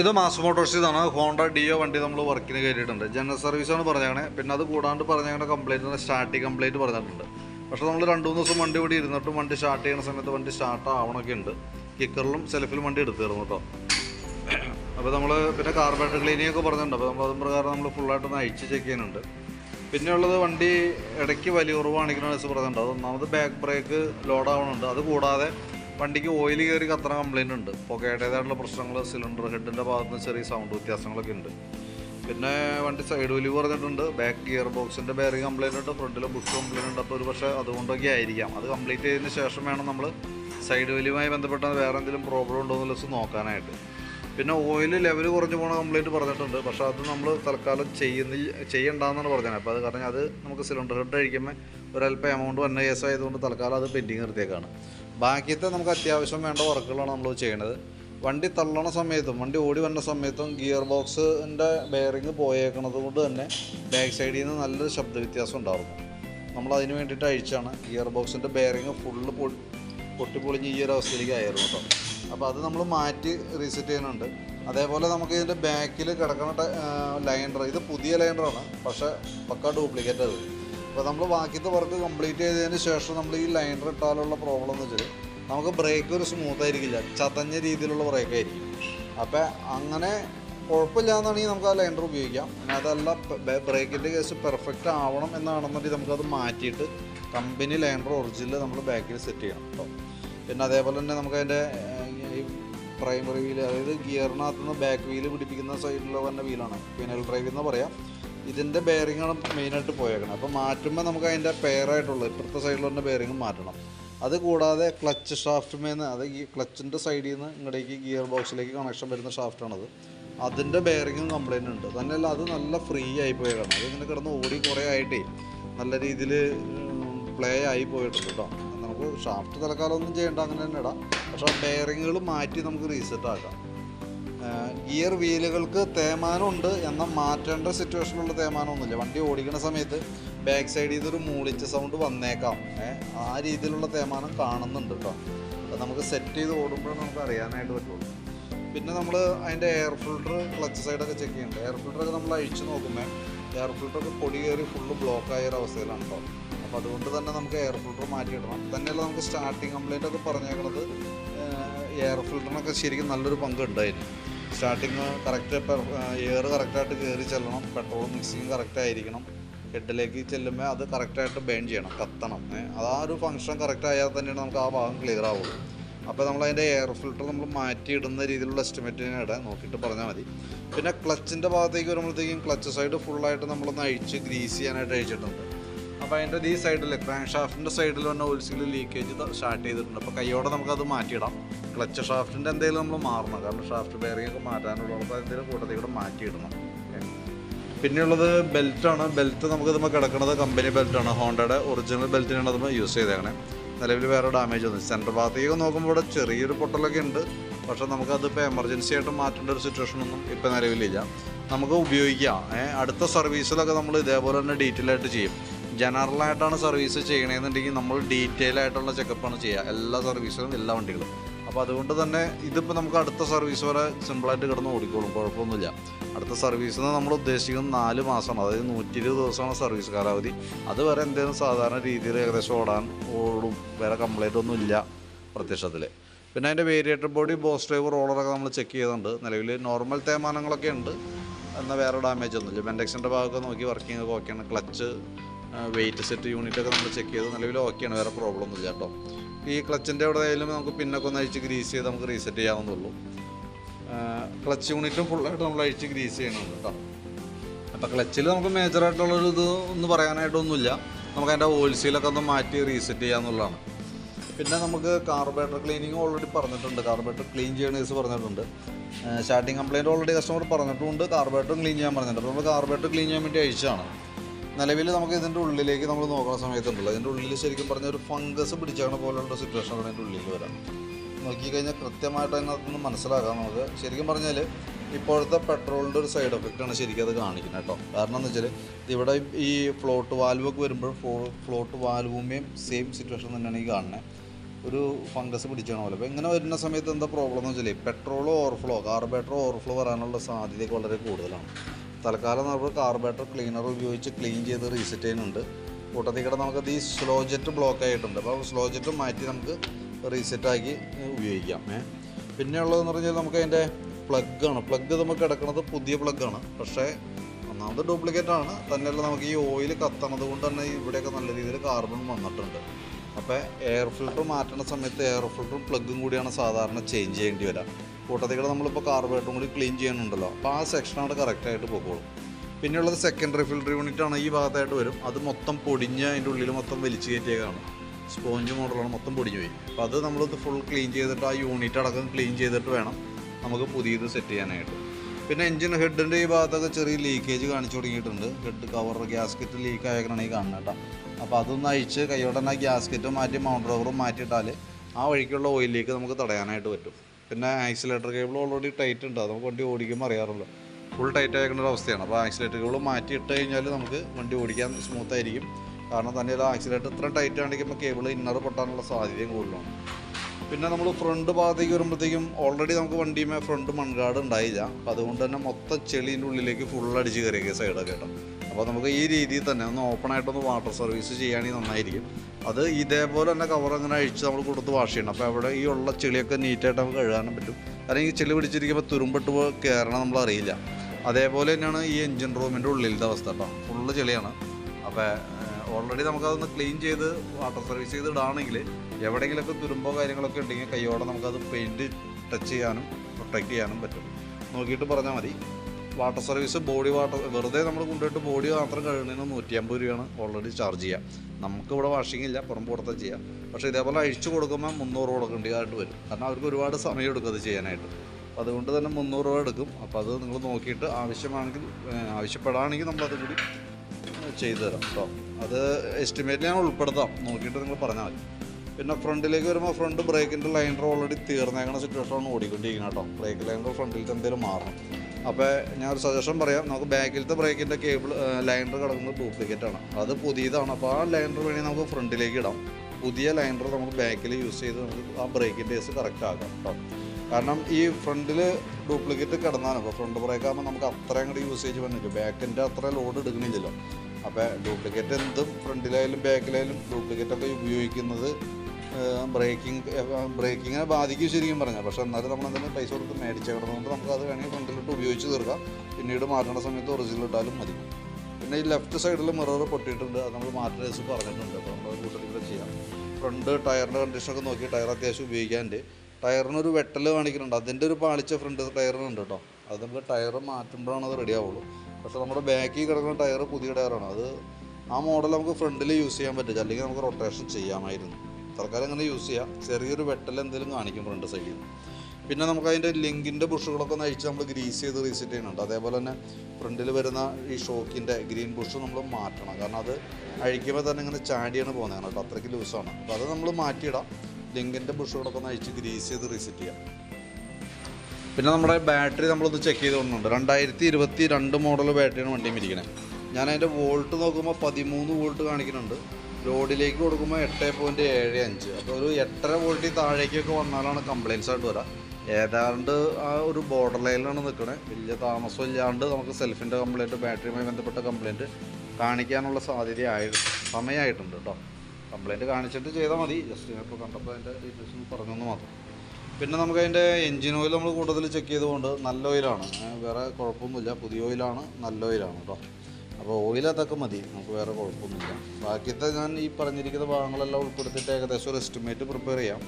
ഇത് mass motors ഇതാണ്. Honda Dio വണ്ടി നമ്മൾ വർക്കിന് കയറിയിട്ടുണ്ട് ജനറൽ സർവീസ് ആണ് പറഞ്ഞേക്കണേ. പിന്നെ അത് കൂടാണ്ട് പറഞ്ഞേക്കണ കംപ്ലൈന്റ് സ്റ്റാർട്ടിങ് കംപ്ലൈന്റ് പറഞ്ഞിട്ടുണ്ട്. പക്ഷേ നമ്മൾ രണ്ട് മൂന്ന് ദിവസം വണ്ടി ഇവിടെ ഇരുന്നിട്ടും വണ്ടി സ്റ്റാർട്ട് ചെയ്യുന്ന സമയത്ത് വണ്ടി സ്റ്റാർട്ട് ആവണമൊക്കെ ഉണ്ട്. കിക്കറിലും സെൽഫിലും വണ്ടി എടുത്തു തരുന്നു കേട്ടോ. അപ്പോൾ നമ്മൾ പിന്നെ കാർബറേറ്റർ ക്ലീനിങ് ഒക്കെ പറഞ്ഞിട്ടുണ്ട്. അപ്പോൾ നമ്മൾ അതും പ്രകാരം നമ്മൾ ഫുള്ളായിട്ടൊന്ന് അയച്ച് ചെക്ക് ചെയ്യുന്നുണ്ട്. പിന്നെ ഉള്ളത് വണ്ടി ഇടയ്ക്ക് വലിയ കാണിക്കുന്ന പറഞ്ഞിട്ടുണ്ട്. അത് ഒന്നാമത് ബാക്ക് ബ്രേക്ക് ലോഡ് അത് കൂടാതെ വണ്ടിക്ക് ഓയിൽ കയറി കത്തണ കംപ്ലൈന്റ് ഉണ്ട്. പുകയുടേതായിട്ടുള്ള പ്രശ്നങ്ങൾ സിലിണ്ടർ ഹെഡിന്റെ ഭാഗത്ത് നിന്ന് ചെറിയ സൗണ്ട് വ്യത്യാസങ്ങളൊക്കെ ഉണ്ട്. പിന്നെ വണ്ടി സൈഡ് വലിവ് പറഞ്ഞിട്ടുണ്ട്. ബാക്ക് ഗിയർ ബോക്സിന്റെ ബെയറിംഗ് കംപ്ലൈന്റ് ഉണ്ട്. ഫ്രണ്ടിലെ ബുഷ് കംപ്ലൈന്റ് ഉണ്ട്. അപ്പോൾ ഒരു പക്ഷേ അതുകൊണ്ടൊക്കെ ആയിരിക്കാം. അത് കംപ്ലീറ്റ് ചെയ്തതിന് ശേഷം വേണം നമ്മൾ സൈഡ് വലിയുമായി ബന്ധപ്പെട്ട വേറെ എന്തെങ്കിലും പ്രോബ്ലം ഉണ്ടോ എന്നുള്ള നോക്കാനായിട്ട്. പിന്നെ ഓയിൽ ലെവൽ കുറഞ്ഞു പോണ കംപ്ലൈന്റ് പറഞ്ഞിട്ടുണ്ട്. പക്ഷേ അത് നമ്മൾ തൽക്കാലം ചെയ്യുന്ന ചെയ്യണ്ടെന്നാണ് പറഞ്ഞത്. അപ്പോൾ അത് കാരണം അത് നമുക്ക് സിലിണ്ടർ ഹെഡ് അഴിക്കുമ്പോൾ ഒരല്പം എമൗണ്ട് വന്ന കേസ് ആയതുകൊണ്ട് തൽക്കാലം അത് പെൻഡിങ് നിർത്തിയേക്കാണ്. ബാക്കിയത്തെ നമുക്ക് അത്യാവശ്യം വേണ്ട വർക്കുകളാണ് നമ്മൾ ചെയ്യണത് വണ്ടി തള്ളണ സമയത്തും വണ്ടി ഓടി വന്ന സമയത്തും ഗിയർ ബോക്സിന്റെ ബെയറിങ് പോയേക്കണത് കൊണ്ട് തന്നെ ബാക്ക് സൈഡിൽ നിന്ന് നല്ലൊരു ശബ്ദ വ്യത്യാസം ഉണ്ടായിരുന്നു. നമ്മൾ അതിന് വേണ്ടിയിട്ട് അഴിച്ചാണ്. ഗിയർ ബോക്സിന്റെ ബെയറിങ് ഫുള്ള് പൊടി പൊട്ടിപ്പൊളിഞ്ഞ് ഈ ഒരു അവസ്ഥയിലേക്ക് ആയിരുന്നു കേട്ടോ അപ്പോൾ അത് നമ്മൾ മാറ്റി റീസെറ്റ് ചെയ്യുന്നുണ്ട്. അതേപോലെ നമുക്ക് ഇതിന്റെ ബാക്കിൽ കിടക്കുന്ന ലൈൻഡർ ഇത് പുതിയ ലൈൻഡറാണ് പക്ഷേ പക്കാ ഡ്യൂപ്ലിക്കേറ്റ് അത് അപ്പോൾ നമ്മൾ ബാക്കിയത്തെ വർക്ക് കംപ്ലീറ്റ് ചെയ്തതിന് ശേഷം നമ്മൾ ഈ ലൈൻ ഇട്ടാലുള്ള പ്രോബ്ലം എന്ന് വെച്ചാൽ നമുക്ക് ബ്രേക്ക് ഒരു സ്മൂത്ത് ആയിരിക്കില്ല. ചതഞ്ഞ രീതിയിലുള്ള ബ്രേക്ക് ആയിരിക്കും. അപ്പോൾ അങ്ങനെ കുഴപ്പമില്ല എന്നാണെങ്കിൽ നമുക്ക് ആ ലൈൻഡർ ഉപയോഗിക്കാം. അതല്ല ബ്രേക്കിന്റെ കേസ് പെർഫെക്റ്റ് ആവണം എന്നാണെന്നുണ്ടെങ്കിൽ നമുക്കത് മാറ്റിയിട്ട് കമ്പനി ലൈൻഡർ ഒറിജിനൽ നമ്മൾ ബാക്കിൽ സെറ്റ് ചെയ്യണം കേട്ടോ പിന്നെ അതേപോലെ തന്നെ നമുക്ക് അതിന്റെ ഈ പ്രൈമറി വീൽ അതായത് ഗിയറിനകത്തുനിന്ന് ബാക്ക് വീൽ പിടിപ്പിക്കുന്ന സൈഡിലുള്ള തന്നെ വീലാണ് പിന്നെ ഡ്രൈവ് എന്ന് പറയാം. ഇതിന്റെ ബെയറിങ്ങാണ് മെയിനായിട്ട് പോയേക്കണം. അപ്പോൾ മാറ്റുമ്പോൾ നമുക്ക് അതിന്റെ പെയറായിട്ടുള്ളത് ഇപ്പുറത്തെ തന്നെ ബെയറിങ് മാറ്റണം. അത് കൂടാതെ ക്ലച്ച് ഷാഫ്റ്റുമേന്ന് അത് ഈ ക്ലച്ചിന്റെ സൈഡിൽ നിന്ന് ഇങ്ങോട്ടേക്ക് ഗിയർ ബോക്സിലേക്ക് കണക്ഷൻ വരുന്ന ഷാഫ്റ്റാണത് അതിന്റെ ബെയറിങ്ങും കംപ്ലൈന്റ് ഉണ്ട്. തന്നെയല്ല അത് നല്ല ഫ്രീ ആയി പോയേക്കണം. അത് ഇങ്ങനെ കിടന്ന് ഓടി കുറേ ആയിട്ടേ നല്ല രീതിയിൽ പ്ലേ ആയി പോയിട്ടുണ്ട് കേട്ടോ നമുക്ക് ഷാഫ്റ്റ് തൽക്കാലം ഒന്നും ചെയ്യേണ്ട അങ്ങനെ തന്നെ ഇടാം പക്ഷേ ബെയറിങ്ങുകൾ മാറ്റി നമുക്ക് റീസെറ്റ് ആക്കാം. ഗിയർ വീലുകൾക്ക് തേമാനമുണ്ട് എന്നാൽ മാറ്റേണ്ട സിറ്റുവേഷനിലുള്ള തേമാനമൊന്നുമില്ല. വണ്ടി ഓടിക്കുന്ന സമയത്ത് ബാക്ക് സൈഡിൽ നിന്നൊരു മൂളിച്ച സൗണ്ട് വന്നേക്കാം. ആ രീതിയിലുള്ള തേമാനം കാണുന്നുണ്ട് കേട്ടോ അത് നമുക്ക് സെറ്റ് ചെയ്ത് ഓടുമ്പോഴേ നമുക്ക് അറിയാനായിട്ട് പറ്റുള്ളൂ. പിന്നെ നമ്മൾ അതിന്റെ എയർ ഫിൽട്ടർ ക്ലച്ച് സൈഡൊക്കെ ചെക്ക് ചെയ്യുന്നുണ്ട്. എയർ ഫിൽട്ടറൊക്കെ നമ്മൾ അഴിച്ചു നോക്കുമ്പോൾ എയർ ഫിൽട്ടറൊക്കെ പൊടി കയറി ഫുള്ള് ബ്ലോക്ക് ആയ ഒരു അവസ്ഥയിലാണ് കേട്ടോ അപ്പോൾ അതുകൊണ്ട് തന്നെ നമുക്ക് എയർ ഫിൽട്ടർ മാറ്റിയിടണം തന്നെയല്ല നമുക്ക് സ്റ്റാർട്ടിങ് കംപ്ലൈന്റ് ഒക്കെ പറഞ്ഞേക്കുന്നത് എയർ ഫിൽട്ടറിനൊക്കെ ശരിക്കും നല്ലൊരു പങ്ക് ഉണ്ടായിരുന്നു. സ്റ്റാർട്ടിങ് കറക്റ്റ് എയർ കറക്റ്റായിട്ട് കയറി ചെല്ലണം പെട്രോൾ മിക്സിങ് കറക്റ്റ് ആയിരിക്കണം. ഹെഡിലേക്ക് ചെല്ലുമ്പോൾ അത് കറക്റ്റായിട്ട് ബേൺ ചെയ്യണം കത്തണം അത് ആ ഒരു ഫംഗ്ഷൻ കറക്റ്റ് ആയാൽ തന്നെയാണ് നമുക്ക് ആ ഭാഗം ക്ലിയർ ആവുള്ളൂ. അപ്പോൾ നമ്മൾ അതിന്റെ എയർ ഫിൽട്ടർ നമ്മൾ മാറ്റിയിടുന്ന രീതിയിലുള്ള എസ്റ്റിമേറ്റിനെ ഇടാൻ നോക്കിയിട്ട് പറഞ്ഞാൽ മതി. പിന്നെ ക്ലച്ചിന്റെ ഭാഗത്തേക്ക് വരുമ്പോഴത്തേക്കും ക്ലച്ച് സൈഡ് ഫുള്ളായിട്ട് നമ്മളൊന്ന് അഴിച്ച് ഗ്രീസ് ചെയ്യാനായിട്ട് അഴിച്ചിട്ടുണ്ട്. അപ്പോൾ അതിന്റെ ഈ സൈഡിൽ ക്രാങ്ക് ഷാഫ്റ്റിന്റെ സൈഡിൽ വന്ന ഓയിൽസിൽ ലീക്കേജ് സ്റ്റാർട്ട് ചെയ്തിട്ടുണ്ട്. അപ്പോൾ കൈയോടെ നമുക്കത് മാറ്റിയിടാം. ക്ലച്ച് ഷാഫ്റ്റിന്റെ എന്തെങ്കിലും നമ്മൾ മാറണം. കാരണം ഷാഫ്റ്റ് ബെയറിംഗ് ഒക്കെ മാറ്റാനുള്ള അപ്പോൾ എന്തെങ്കിലും കൂട്ടത്തിൽ കൂടെ മാറ്റിയിടണം. പിന്നെയുള്ളത് ബെൽറ്റാണ്. ബെൽറ്റ് നമുക്ക് ഇതുമ്പോൾ കിടക്കുന്നത് കമ്പനി ബെൽറ്റാണ്. ഹോണ്ടയുടെ ഒറിജിനൽ ബെൽറ്റിനാണ് അതുമ്പോൾ യൂസ് ചെയ്തേക്കണേ. നിലവിൽ വേറെ ഡാമേജ് ഒന്നും സെന്റർ ഭാഗത്തേക്ക് നോക്കുമ്പോൾ ഇവിടെ ചെറിയൊരു പൊട്ടലൊക്കെ ഉണ്ട്. പക്ഷേ നമുക്കതിപ്പോൾ എമർജൻസി ആയിട്ട് മാറ്റേണ്ട ഒരു സിറ്റുവേഷൻ ഒന്നും ഇപ്പോൾ നിലവിലില്ല. നമുക്ക് ഉപയോഗിക്കാം. അടുത്ത സർവീസിലൊക്കെ നമ്മൾ ഇതേപോലെ തന്നെ ഡീറ്റെയിൽ ആയിട്ട് ചെയ്യും. ജനറൽ ആയിട്ടാണ് സർവീസ് ചെയ്യണമെന്നുണ്ടെങ്കിൽ നമ്മൾ ഡീറ്റെയിൽ ആയിട്ടുള്ള ചെക്കപ്പാണ് ചെയ്യുക. എല്ലാ സർവീസിലും എല്ലാ വണ്ടികളും. അപ്പോൾ അതുകൊണ്ട് തന്നെ ഇതിപ്പോൾ നമുക്ക് അടുത്ത സർവീസ് വരെ സിമ്പിളായിട്ട് കിടന്ന് ഓടിക്കോളും. കുഴപ്പമൊന്നുമില്ല. അടുത്ത സർവീസിൽ നിന്ന് നമ്മൾ ഉദ്ദേശിക്കുന്നത് നാല് മാസമാണ്. അതായത് നൂറ്റി ഇരുപത് ദിവസമാണ് സർവീസ് കാലാവധി. അതുവരെ എന്തെങ്കിലും സാധാരണ രീതിയിൽ ഏകദേശം ഓടാൻ ഓടും. വേറെ കംപ്ലൈന്റ് ഒന്നും ഇല്ല പ്രത്യക്ഷത്തിൽ പിന്നെ അതിന്റെ വേരിയേറ്റർ ബോഡി ബോസ് ഡ്രൈവർ റോളറൊക്കെ നമ്മൾ ചെക്ക് ചെയ്തിട്ടുണ്ട് നിലവിൽ നോർമൽ തേമാനങ്ങളൊക്കെ ഉണ്ട്. എന്നാൽ വേറെ ഡാമേജ് ഒന്നുമില്ല. ബെൻഡെക്സിന്റെ ഭാഗമൊക്കെ നോക്കി വർക്കിംഗ് ഒക്കെ ഓക്കെയാണ് ക്ലച്ച് വെയിറ്റ് സെറ്റ് യൂണിറ്റ് ഒക്കെ നമ്മൾ ചെക്ക് ചെയ്ത് നിലവിൽ ഓക്കെയാണ് വേറെ പ്രോബ്ലം ഒന്നുമില്ല കേട്ടോ. ഈ ക്ലച്ചിന്റെ അവിടെ ആയാലും നമുക്ക് പിന്നൊക്കെ ഒന്ന് അഴിച്ച് ഗ്രീസ് ചെയ്ത് നമുക്ക് റീസെറ്റ് ചെയ്യാവുന്നുള്ളൂ ക്ലച്ച് യൂണിറ്റും ഫുള്ളായിട്ട് നമ്മൾ അഴിച്ച് ഗ്രീസ് ചെയ്യണമുണ്ട് കേട്ടോ. അപ്പോൾ ക്ലച്ചിൽ നമുക്ക് മേജറായിട്ടുള്ളൊരു ഇത് ഒന്ന് പറയാനായിട്ടൊന്നുമില്ല. നമുക്ക് അതിന്റെ ഓയിൽസീലൊക്കെ ഒന്ന് മാറ്റി റീസെറ്റ് ചെയ്യാന്നുള്ളതാണ്. പിന്നെ നമുക്ക് കാർബേറ്റർ ക്ലീനിങ് ഓൾറെഡി പറഞ്ഞിട്ടുണ്ട്. കാർബേറ്റർ ക്ലീൻ ചെയ്യണ കേസ് പറഞ്ഞിട്ടുണ്ട് സ്റ്റാർട്ടിങ് കംപ്ലയിന്റ് ഓൾറെഡി കസ്റ്റമർ പറഞ്ഞിട്ടുണ്ട്. കാർബേറ്ററും ക്ലീൻ ചെയ്യാൻ പറഞ്ഞിട്ടുണ്ട്. അപ്പോൾ നമ്മൾ കാർബേറ്റർ ക്ലീൻ ചെയ്യാൻ വേണ്ടി അയച്ചതാണ് നിലവിൽ നമുക്ക് ഇതിന്റെ ഉള്ളിലേക്ക് നമ്മൾ നോക്കുന്ന സമയത്തുണ്ടല്ലോ. ഇതിന്റെ ഉള്ളിൽ ശരിക്കും പറഞ്ഞ ഒരു ഫംഗസ് പിടിച്ചാണ് പോലുള്ള സിറ്റുവേഷൻ അതിന്റെ ഉള്ളിൽ വരാം. നോക്കിക്കഴിഞ്ഞാൽ കൃത്യമായിട്ട് അതിനകത്തുനിന്ന് മനസ്സിലാക്കാം നമുക്ക്. ശരിക്കും പറഞ്ഞാൽ ഇപ്പോഴത്തെ പെട്രോളിന്റെ ഒരു സൈഡ് എഫക്റ്റാണ് ശരിക്കും അത് കാണിക്കുന്നത് കേട്ടോ. കാരണം എന്ന് വെച്ചാൽ ഇവിടെ ഈ ഫ്ലോട്ട് വാൽവൊക്കെ വരുമ്പോൾ ഫ്ലോട്ട് വാൽവുമേയും സെയിം സിറ്റുവേഷൻ തന്നെയാണ് ഈ കാണുന്നത് ഒരു ഫംഗസ് പിടിച്ചാണ് പോലെ. അപ്പോൾ ഇങ്ങനെ വരുന്ന സമയത്ത് എന്താ പ്രോബ്ലം എന്ന് വെച്ചാൽ പെട്രോൾ ഓവർഫ്ലോ കാർബേറ്റർ ഓവർഫ്ലോ വരാനുള്ള സാധ്യതയൊക്കെ വളരെ കൂടുതലാണ്. തൽക്കാലം നമുക്ക് കാർബറേറ്റർ ക്ലീനർ ഉപയോഗിച്ച് ക്ലീൻ ചെയ്ത് റീസെറ്റ് ചെയ്യുന്നുണ്ട്. കൂട്ടത്തിൽ കൂടെ നമുക്ക് ഈ സ്ലോ ജെറ്റ് ബ്ലോക്ക് ആയിട്ടുണ്ട്. അപ്പോൾ സ്ലോ ജെറ്റ് മാറ്റി നമുക്ക് റീസെറ്റാക്കി ഉപയോഗിക്കാം ഏ. പിന്നെ ഉള്ളതെന്ന് പറഞ്ഞാൽ നമുക്ക് അതിന്റെ പ്ലഗാണ് പ്ലഗ് നമുക്ക് കിടക്കുന്നത് പുതിയ പ്ലഗാണ് പക്ഷേ ഒന്നാമത് ഡ്യൂപ്ലിക്കേറ്റ് ആണ്. തന്നെയല്ല നമുക്ക് ഈ ഓയിൽ കത്തണത് കൊണ്ട് തന്നെ ഇവിടെയൊക്കെ നല്ല രീതിയിൽ കാർബൺ വന്നിട്ടുണ്ട്. അപ്പോൾ എയർ ഫിൽട്ടർ മാറ്റുന്ന സമയത്ത് എയർ ഫിൽട്ടറും പ്ലഗും കൂടിയാണ് സാധാരണ ചേഞ്ച് ചെയ്യേണ്ടി വരിക. കൂട്ടത്തിൽ കൂടെ നമ്മളിപ്പോൾ കാർബറേറ്ററും കൂടി ക്ലീൻ ചെയ്യാനുണ്ടല്ലോ അപ്പോൾ ആ സെക്ഷനാണ് കറക്റ്റായിട്ട് പോകുള്ളൂ പിന്നെയുള്ളത് സെക്കൻഡറി ഫിൽട്ടർ യൂണിറ്റ് ആണ് ഈ ഭാഗത്തായിട്ട് വരും. അത് മൊത്തം പൊടിഞ്ഞ് അതിന്റെ ഉള്ളിൽ മൊത്തം വലിച്ചു കയറ്റിയേക്കാണ്. സ്പോഞ്ച് മോഡലാണ് മൊത്തം പൊടിഞ്ഞു പോയി. അപ്പോൾ അത് നമ്മളിത് ഫുൾ ക്ലീൻ ചെയ്തിട്ട് ആ യൂണിറ്റ് അടക്കം ക്ലീൻ ചെയ്തിട്ട് വേണം നമുക്ക് പുതിയത് സെറ്റ് ചെയ്യാനായിട്ട്. പിന്നെ എഞ്ചിൻ ഹെഡിന്റെ ഈ ഭാഗത്തൊക്കെ ചെറിയ ലീക്കേജ് കാണിച്ചു തുടങ്ങിയിട്ടുണ്ട്. ഹെഡ് കവർ ഗ്യാസ്കറ്റ് ലീക്ക് ആയേക്കണാണ് ഈ കാണുന്നത് കേട്ടോ. അപ്പോൾ അതൊന്ന് അഴിച്ച് കൈയോടെ തന്നെ ഗ്യാസ്കറ്റ് മാറ്റി മൗണ്ട് റോവറും മാറ്റിയിട്ടാൽ ആ വഴിക്കുള്ള ഓയിൽ ലീക്ക് നമുക്ക് തടയാനായിട്ട് പറ്റും. പിന്നെ ആക്സിലേറ്റർ കേബിൾ ഓൾറെഡി ടൈറ്റ് ഉണ്ട്. അത് നമുക്ക് വണ്ടി ഓടിക്കുമ്പോൾ അറിയാറുള്ളൂ. ഫുൾ ടൈറ്റ് ആയിരിക്കുന്ന ഒരു അവസ്ഥയാണ്. അപ്പോൾ ആക്സിലേറ്റർ കേബിൾ മാറ്റി ഇട്ട് കഴിഞ്ഞാൽ നമുക്ക് വണ്ടി ഓടിക്കാൻ സ്മൂത്ത് ആയിരിക്കും. കാരണം തന്നെയല്ല ആക്സിലേറ്റർ ഇത്ര ടൈറ്റ് ആണെങ്കിൽ കേബിൾ ഇന്നർ പൊട്ടാനുള്ള സാധ്യതയും കൂടുതലാണ്. പിന്നെ നമ്മൾ ഫ്രണ്ട് ഭാഗത്തേക്ക് വരുമ്പോഴത്തേക്കും ഓൾറെഡി നമുക്ക് വണ്ടിയുമേ ഫ്രണ്ട് മൺകാട് ഉണ്ടായില്ല. അപ്പോൾ അതുകൊണ്ട് തന്നെ മൊത്തം ചെളീന്റെ ഉള്ളിലേക്ക് ഫുൾ അടിച്ച് കയറിയൊക്കെ സൈഡൊക്കെ കേട്ടോ. അപ്പോൾ നമുക്ക് ഈ രീതിയിൽ തന്നെ ഒന്ന് ഓപ്പൺ ആയിട്ടൊന്ന് വാട്ടർ സർവീസ് ചെയ്യുകയാണെങ്കിൽ നന്നായിരിക്കും. അത് ഇതേപോലെ തന്നെ കവർ അങ്ങനെ അഴിച്ച് നമ്മൾ കൊടുത്ത് വാഷ് ചെയ്യണം. അപ്പോൾ അവിടെ ഈ ഉള്ള ചെളിയൊക്കെ നീറ്റായിട്ട് നമുക്ക് കഴുകാനും പറ്റും. ഈ ചെളി പിടിച്ചിരിക്കുമ്പോൾ തുരുമ്പിട്ട് കയറണം നമ്മൾ അറിയില്ല അതേപോലെ തന്നെയാണ് ഈ എൻജിൻ റൂമിന്റെ ഉള്ളിലത്തെ അവസ്ഥ കേട്ടോ. ഫുള്ള് ചെളിയാണ്. അപ്പോൾ ഓൾറെഡി നമുക്കതൊന്ന് ക്ലീൻ ചെയ്ത് വാട്ടർ സർവീസ് ചെയ്ത് ഇടാണെങ്കിൽ എവിടെയെങ്കിലുമൊക്കെ തുരുമ്പോ കാര്യങ്ങളൊക്കെ ഉണ്ടെങ്കിൽ കൈയോടെ നമുക്കത് പെയിന്റ് ടച്ച് ചെയ്യാനും പ്രൊട്ടക്റ്റ് ചെയ്യാനും പറ്റും. നോക്കിയിട്ട് പറഞ്ഞാൽ മതി. വാട്ടർ സർവീസ് ബോഡി വാട്ടർ വെറുതെ നമ്മൾ കൊണ്ടുപോയിട്ട് ബോഡി മാത്രം കഴുകുന്നതിന് നൂറ്റി അമ്പത് രൂപയാണ് ഓൾറെഡി ചാർജ് ചെയ്യുക നമുക്ക് ഇവിടെ വാഷിംഗ് ഇല്ല പുറം പുറത്ത് ചെയ്യാം. പക്ഷേ ഇതേപോലെ അഴിച്ചു കൊടുക്കുമ്പോൾ മുന്നൂറ് രൂപ കൊടുക്കേണ്ടതായിട്ട് വരും. കാരണം അവർക്ക് ഒരുപാട് സമയം എടുക്കും അത് ചെയ്യാനായിട്ട്. അപ്പോൾ അതുകൊണ്ട് തന്നെ മുന്നൂറ് രൂപ എടുക്കും. അപ്പോൾ അത് നിങ്ങൾ നോക്കിയിട്ട് ആവശ്യമാണെങ്കിൽ ആവശ്യപ്പെടുകയാണെങ്കിൽ നമ്മളത് കൂടി ചെയ്തു തരാം കേട്ടോ അത് എസ്റ്റിമേറ്റ് ഞാൻ ഉൾപ്പെടുത്താം. നോക്കിയിട്ട് നിങ്ങൾ പറഞ്ഞാൽ മതി. പിന്നെ ഫ്രണ്ടിലേക്ക് വരുമ്പോൾ ഫ്രണ്ട് ബ്രേക്കിന്റെ ലൈനർ ഓൾറെഡി തീർന്നേക്കുന്ന സിറ്റുവേഷനാണ് ഓടിക്കൊണ്ടിരിക്കുന്നത് കേട്ടോ. ബ്രേക്ക് ലൈനർ ഫ്രണ്ടിലത്തെ എന്തെങ്കിലും മാറണം. അപ്പോൾ ഞാൻ ഒരു സജഷൻ പറയാം. നമുക്ക് ബാക്കിലത്തെ ബ്രേക്കിന്റെ കേബിൾ ലൈനർ കിടക്കുന്നത് ആണ്. അത് പുതിയതാണ്. അപ്പോൾ ആ ലൈനർ വേണമെങ്കിൽ നമുക്ക് ഫ്രണ്ടിലേക്ക് ഇടാം. പുതിയ ലൈനർ നമുക്ക് ബാക്കിൽ യൂസ് ചെയ്ത് നമുക്ക് ആ ബ്രേക്കിന്റെ കേസ് കറക്റ്റ് ആക്കാം കേട്ടോ. കാരണം ഈ ഫ്രണ്ടിൽ ഡ്യൂപ്ലിക്കേറ്റ് കിടന്നാണ് അപ്പോൾ ഫ്രണ്ട് ബ്രേക്ക് ആകുമ്പോൾ നമുക്ക് അത്രയും കൂടി യൂസേജ് വന്നിട്ട് ബാക്കിന്റെ അത്ര ലോഡ് എടുക്കണില്ലല്ലോ. അപ്പോൾ ഡ്യൂപ്ലിക്കേറ്റ് എന്തും ഫ്രണ്ടിലായാലും ബാക്കിലായാലും ഡ്യൂപ്ലിക്കേറ്റ് ഒക്കെ ഉപയോഗിക്കുന്നത് ബ്രേക്കിംഗ് ബ്രേക്കിങ്ങിനെ ബാധിക്കും ശരിക്കും പറഞ്ഞാൽ പക്ഷേ എന്നാലും നമ്മൾ എന്തെങ്കിലും പൈസ കൊടുത്ത് മേടിച്ച കിടന്നുകൊണ്ട് നമുക്ക് അത് വേണമെങ്കിൽ ഫ്രണ്ടിലിട്ട് ഉപയോഗിച്ച് തീർക്കാം. പിന്നീട് മാറ്റേണ്ട സമയത്ത് ഒറിജിനൽ ഇട്ടാലും മതി. പിന്നെ ഈ ലെഫ്റ്റ് സൈഡിൽ മിറർ പൊട്ടിയിട്ടുണ്ട്. അത് നമ്മൾ മാറ്റേഴ്സ് പറഞ്ഞിട്ടുണ്ട്. അപ്പോൾ നമ്മൾ കൂട്ടത്തിൽ കൂടെ ചെയ്യാം. ഫ്രണ്ട് ടയറിന്റെ കണ്ടീഷനൊക്കെ നോക്കി ടയർ അത്യാവശ്യം ഉപയോഗിക്കാണ്ട് ടയറിനൊരു വെട്ടൽ കാണിക്കുന്നുണ്ട്. അതിന്റെ ഒരു പാളിച്ച ഫ്രണ്ട് ടയറിനുണ്ട് കേട്ടോ. അത് നമുക്ക് ടയർ മാറ്റുമ്പോഴാണ് അത് റെഡി ആവുള്ളൂ. പക്ഷേ നമ്മുടെ ബാക്കിൽ കിടക്കുന്ന ടയർ പുതിയ ടയറാണ്. അത് ആ മോഡൽ നമുക്ക് ഫ്രണ്ടിൽ യൂസ് ചെയ്യാൻ പറ്റില്ല. അല്ലെങ്കിൽ നമുക്ക് റൊട്ടേഷൻ ചെയ്യാമായിരുന്നു. തൽക്കാലം അങ്ങനെ യൂസ് ചെയ്യാം. ചെറിയൊരു വെട്ടൽ എന്തെങ്കിലും കാണിക്കും ഫ്രണ്ട് സൈഡിൽ പിന്നെ നമുക്ക് അതിന്റെ ലിങ്കിന്റെ ബുഷുകളൊക്കെ അഴിച്ച് നമ്മൾ ഗ്രീസ് ചെയ്ത് റീസെറ്റ് ചെയ്യുന്നുണ്ട്. അതേപോലെ തന്നെ ഫ്രണ്ടിൽ വരുന്ന ഈ ഷോക്കിന്റെ ഗ്രീൻ ബുഷ് നമ്മൾ മാറ്റണം. കാരണം അത് അഴിക്കുമ്പോൾ തന്നെ ഇങ്ങനെ ചാടിയാണ് പോകുന്നത്. കേട്ടോ അത്രയ്ക്ക് ലൂസാണ് അപ്പോൾ അത് നമ്മൾ മാറ്റിയിടാം. ലിങ്കിന്റെ ബുഷുകളൊക്കെ അഴിച്ച് ഗ്രീസ് ചെയ്ത് റീസെറ്റ് ചെയ്യാം. പിന്നെ നമ്മുടെ ബാറ്ററി നമ്മളൊന്ന് ചെക്ക് ചെയ്ത് കൊണ്ടുണ്ട് രണ്ടായിരത്തി ഇരുപത്തി രണ്ട് മോഡൽ ബാറ്ററിയാണ് വണ്ടിയും ഇരിക്കുന്നത് ഞാൻ അതിന്റെ വോൾട്ട് നോക്കുമ്പോൾ പതിമൂന്ന് വോൾട്ട് കാണിക്കുന്നുണ്ട്. ലോഡിലേക്ക് കൊടുക്കുമ്പോൾ എട്ട് പോയിന്റ് ഏഴ് അഞ്ച്. അപ്പോൾ ഒരു എട്ടര വോൾട്ടിൽ താഴേക്കൊക്കെ വന്നാലാണ് കംപ്ലയിൻസ് ആയിട്ട് വരാം. ഏതാണ്ട് ആ ഒരു ബോർഡർ ലൈനിലാണ് നിൽക്കണേ വലിയ താമസം ഇല്ലാണ്ട് നമുക്ക് സെൽഫിന്റെ കംപ്ലയിന്റ് ബാറ്ററിയുമായി ബന്ധപ്പെട്ട കംപ്ലയിന്റ് കാണിക്കാനുള്ള സാധ്യതയായി സമയമായിട്ടുണ്ട് കേട്ടോ കംപ്ലയിന്റ് കാണിച്ചിട്ട് ചെയ്താൽ മതി. ജസ്റ്റ് ഞാൻ ഇപ്പോൾ കണ്ടപ്പോൾ അതിന്റെ ഡീറ്റെയിൽസ് പറഞ്ഞെന്ന് മാത്രം. പിന്നെ നമുക്ക് അതിന്റെ എൻജിൻ ഓയിൽ നമ്മൾ കൂടുതൽ ചെക്ക് ചെയ്തുകൊണ്ട് നല്ല ഓയിലാണ് വേറെ കുഴപ്പമൊന്നുമില്ല. പുതിയ ഓയിലാണ് നല്ല ഓയിലാണ് കേട്ടോ അപ്പോൾ ഓയിൽ അതൊക്കെ മതി. നമുക്ക് വേറെ കുഴപ്പമൊന്നുമില്ല. ബാക്കിയത്തെ ഞാൻ ഈ പറഞ്ഞിരിക്കുന്ന ഭാഗങ്ങളെല്ലാം ഉൾപ്പെടുത്തിയിട്ട് ഏകദേശം ഒരു എസ്റ്റിമേറ്റ് പ്രിപ്പയർ ചെയ്യാം.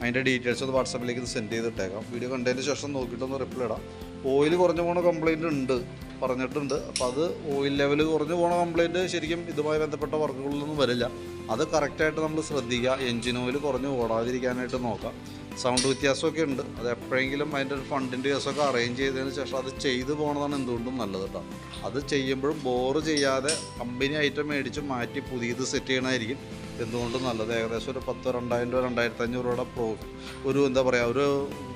അതിന്റെ ഡീറ്റെയിൽസ് ഒന്ന് വാട്സാപ്പിലേക്ക് സെൻഡ് ചെയ്തിട്ടേക്കാം. വീഡിയോ കണ്ടതിന് ശേഷം നോക്കിയിട്ടൊന്ന് റിപ്ലൈ ഇടാം. ഓയിൽ കുറഞ്ഞു പോണ കംപ്ലയിന്റ് ഉണ്ട് പറഞ്ഞിട്ടുണ്ട്. അപ്പോൾ അത് ഓയിൽ ലെവൽ കുറഞ്ഞു പോണ കംപ്ലയിന്റ് ശരിക്കും ഇതുമായി ബന്ധപ്പെട്ട വർക്കുകളിലൊന്നും വരില്ല. അത് കറക്റ്റായിട്ട് നമ്മൾ ശ്രദ്ധിക്കുക. എൻജിൻ ഓയിൽ കുറഞ്ഞ് ഓടാതിരിക്കാനായിട്ട് നോക്കാം. സൗണ്ട് വ്യത്യാസമൊക്കെ ഉണ്ട് അത് എപ്പോഴെങ്കിലും അതിന്റെ ഒരു ഫണ്ടിന്റെ കേസൊക്കെ അറേഞ്ച് ചെയ്തതിന് ശേഷം അത് ചെയ്തു പോകണതാണ് എന്തുകൊണ്ടും നല്ലത് കേട്ടോ. അത് ചെയ്യുമ്പോഴും ബോറ് ചെയ്യാതെ കമ്പനി ഐറ്റം മേടിച്ച് മാറ്റി പുതിയത് സെറ്റ് ചെയ്യണമായിരിക്കും എന്തുകൊണ്ടും നല്ലത്. ഏകദേശം ഒരു പത്തോ രണ്ടായിരം രൂപ രണ്ടായിരത്തി അഞ്ഞൂറ് രൂപയുടെ പ്രോ ഒരു എന്താ പറയുക ഒരു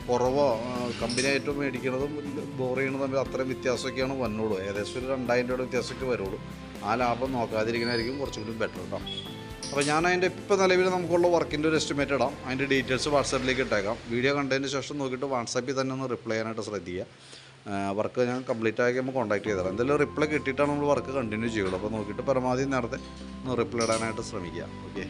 കുറവോ കമ്പനി ഐറ്റം മേടിക്കുന്നതും ബോർ ചെയ്യണതും തമ്മിൽ അത്രയും വ്യത്യാസമൊക്കെയാണ് വന്നോളൂ ഏകദേശം ഒരു രണ്ടായിരം രൂപയുടെ വ്യത്യാസമൊക്കെ വരുള്ളൂ. ആ ലാഭം നോക്കാതിരിക്കണമായിരിക്കും കുറച്ചുകൂടി ബെറ്റർ കേട്ടോ. അപ്പോൾ ഞാൻ അതിന്റെ ഇപ്പോൾ നിലവിൽ നമുക്കുള്ള വർക്കിന്റെ ഒരു എസ്റ്റിമേറ്റ് ഇടാം. അതിന്റെ ഡീറ്റെയിൽസ് വാട്സാപ്പിലേക്ക് ഇട്ടേക്കാം. വീഡിയോ കണ്ടതിന് ശേഷം നോക്കിയിട്ട് വാട്സാപ്പിൽ തന്നെ ഒന്ന് റിപ്ലൈ ചെയ്യാനായിട്ട് ശ്രദ്ധിക്കുക. വർക്ക് ഞാൻ കംപ്ലീറ്റ് ആക്കി നമ്മൾ കോൺടാക്ട് ചെയ്തതാണ് എന്തെങ്കിലും റിപ്ലൈ കിട്ടിയിട്ടാണ് നമ്മൾ വർക്ക് കണ്ടിന്യൂ ചെയ്യുള്ളൂ. അപ്പോൾ നോക്കിയിട്ട് പരമാവധി നേരത്തെ ഒന്ന് റിപ്ലൈ ഇടാനായിട്ട് ശ്രമിക്കുക. ഓക്കെ